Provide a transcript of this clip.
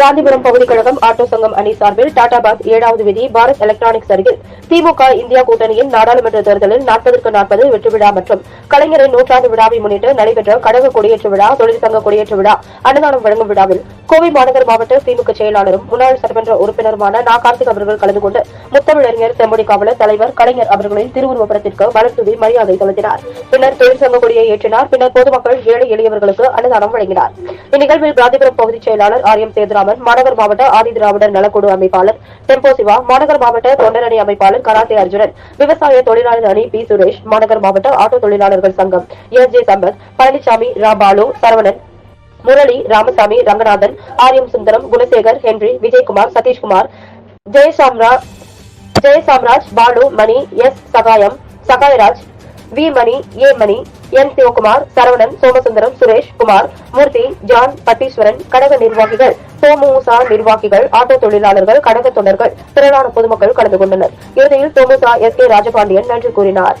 காந்திபுரம் பகுதி கழகம் ஆட்டோ சங்கம் அணி சார்பில் டாடாபாத் ஏழாவது விதி பாரத் எலக்ட்ரானிக்ஸ் அருகில் திமுக இந்தியா கூட்டணியின் நாடாளுமன்ற தேர்தலில் நாற்பதற்கு நாற்பது வெற்றி விழா மற்றும் கலைஞரின் நூற்றாண்டு விழாவை முன்னிட்டு நடைபெற்ற கழக கொடியேற்ற விழா தொழிற்சங்க கொடியேற்ற விழா அன்னதானம் வழங்கும் விழாவில் கோவை மாநகர் மாவட்ட திமுக செயலாளரும் முன்னாள் சட்டமன்ற உறுப்பினருமான நா. கார்த்திக் அவர்கள் கலந்து கொண்டு முத்தமிழறிஞர் செம்மொழி காவலர் தலைவர் கலைஞர் அவர்களின் திருவுருவப்படத்திற்கு படத்திற்கு மரியாதை செலுத்தினார். பின்னர் தொழிற்சங்க கொடியை ஏற்றினார். பின்னர் பொதுமக்கள் ஏழை எளியவர்களுக்கு அன்னதானம் வழங்கினார். இந்நிகழ்வில் காந்திபுரம் பகுதிச் செயலாளர் ஆர் எம் சேதுராமன் மாநகர் மாவட்ட ஆதி திராவிடர் நலக்குழு அமைப்பாளர் டெம்போ சிவா மாநகர் மாவட்ட தொண்டரணி அமைப்பாளர் கராத்தே அர்ஜுனன் விவசாய தொழிலாளர் அணி பி சுரேஷ் மாநகர் மாவட்ட ஆட்டோ தொழிலாளர்கள் சங்கம் எஸ் ஜே சம்பத் பழனிசாமி ராபாலு சரவணன் முரளி ராமசாமி ரங்கநாதன் ஆரியம் Sundaram Gunasekar Henry Vijayakumar Satheeshkumar ஜெயசாம்ரா Jayasamraj Balu Mani S Sagayam Sagayaraj V Mani A Mani M Sivakumar Saravanan Somasundaram Suresh Kumar Murthy John Patteeswaran கடக நிர்வாகிகள் தோமுசா நிர்வாகிகள் ஆட்டோ தொழிலாளர்கள் கடக தொண்டர்கள் திரளான பொதுமக்கள் கலந்து கொண்டனர். இறுதியில் தோமுசா எஸ் கே ராஜபாண்டியன் நன்றி கூறினார்.